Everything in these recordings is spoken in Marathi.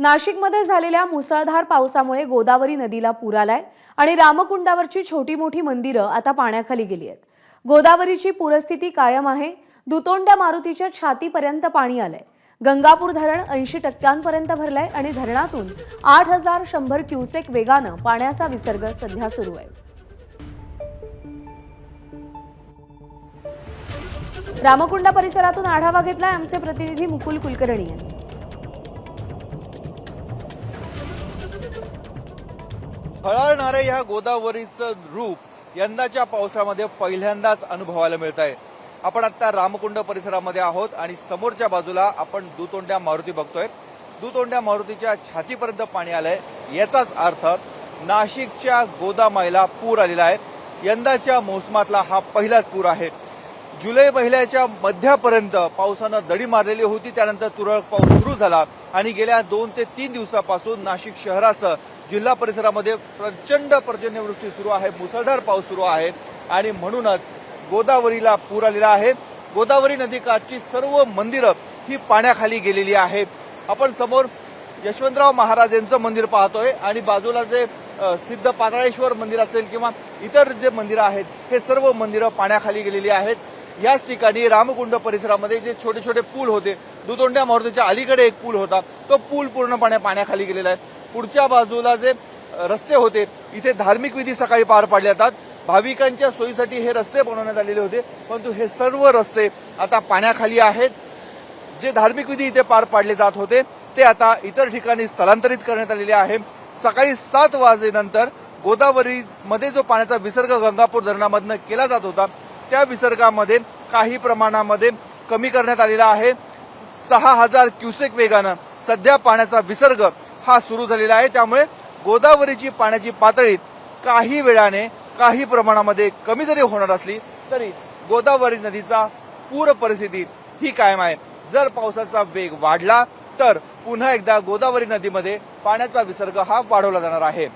नाशिकमध्ये झालेल्या मुसळधार पावसामुळे गोदावरी नदीला पूर आलाय आणि रामकुंडावरची छोटी मोठी मंदिरं आता पाण्याखाली गेली आहेत. गोदावरीची पूरस्थिती कायम आहे. दुतोंड्या मारुतीच्या छातीपर्यंत पाणी आलंय. गंगापूर धरण ऐंशी टक्क्यांपर्यंत भरलंय आणि धरणातून आठ हजार शंभर क्युसेक वेगानं पाण्याचा विसर्ग सध्या सुरू आहे. रामकुंडा परिसरातून आढावा घेतलाय आमचे प्रतिनिधी मुकुल कुलकर्णी यांनी. फळाळणाऱ्या ह्या गोदावरीचं रूप यंदाच्या पावसामध्ये पहिल्यांदाच अनुभवायला मिळत आहे आपण आता रामकुंड परिसरामध्ये आहोत आणि समोरच्या बाजूला आपण दुतोंड्या मारुती बघतोय. दुतोंड्या मारुतीच्या छातीपर्यंत पाणी आलंय. याचाच अर्थ नाशिकच्या गोदामाईला पूर आलेला आहे. यंदाच्या मोसमातला हा पहिलाच पूर आहे. जुलै महिन्याच्या मध्यापर्यंत पावसानं दडी मारलेली होती. त्यानंतर तुरळक पाऊस सुरू झाला आणि गेल्या दोन ते तीन दिवसापासून नाशिक शहरासह जिल्हा परिसरामध्ये प्रचंड पर्जन्यवृष्टी सुरू आहे मुसळधार पाऊस सुरू आहे आणि म्हणूनच गोदावरीला पूर आलेला आहे. गोदावरी नदीकाठची सर्व मंदिरं ही पाण्याखाली गेलेली आहे आपण समोर यशवंतराव महाराज यांचं मंदिर पाहतोय आणि बाजूला जे सिद्ध पाताळेश्वर मंदिर असेल किंवा इतर जे मंदिरं आहेत हे सर्व मंदिरं पाण्याखाली गेलेली आहेत. याच ठिकाणी रामकुंड परिसरामध्ये जे छोटे छोटे पूल होते दुतोंड्या मारुतीच्या अलीकडे एक पूल होता तो पूल पूर्णपणे पाण्याखाली गेलेला आहे. पुढच्या बाजूला जे रस्ते होते इथे धार्मिक विधी सकाळी पार पाडले जातात. भाविकांच्या सोयीसाठी हे रस्ते बनवण्यात आलेले होते परंतु हे सर्व रस्ते आता पाण्याखाली आहेत. जे धार्मिक विधी इथे पार पाडले जात होते ते आता इतर ठिकाणी स्थलांतरित करण्यात आलेले आहे. सकाळी सात वाजेनंतर गोदावरीमध्ये जो पाण्याचा विसर्ग गंगापूर धरणामधनं केला जात होता त्या विसर्गामध्ये काही प्रमाणामध्ये कमी करण्यात आलेला आहे. सहा हजार क्युसेक वेगानं सध्या पाण्याचा विसर्ग हा सुरू झालेला आहे. त्यामुळे गोदावरीची पाण्याची पातळी काही वेळाने काही प्रमाणामध्ये कमी जरी होणार असली तरी गोदावरी नदीचा पूर परिस्थिती ही कायम आहे. जर पावसाचा वेग वाढला तर पुन्हा एकदा गोदावरी नदीमध्ये पाण्याचा विसर्ग हा वाढवला जाणार आहे.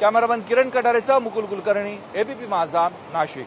कॅमेरामन किरण कटारेसह मुकुल कुलकर्णी एबीपी माझा नाशिक.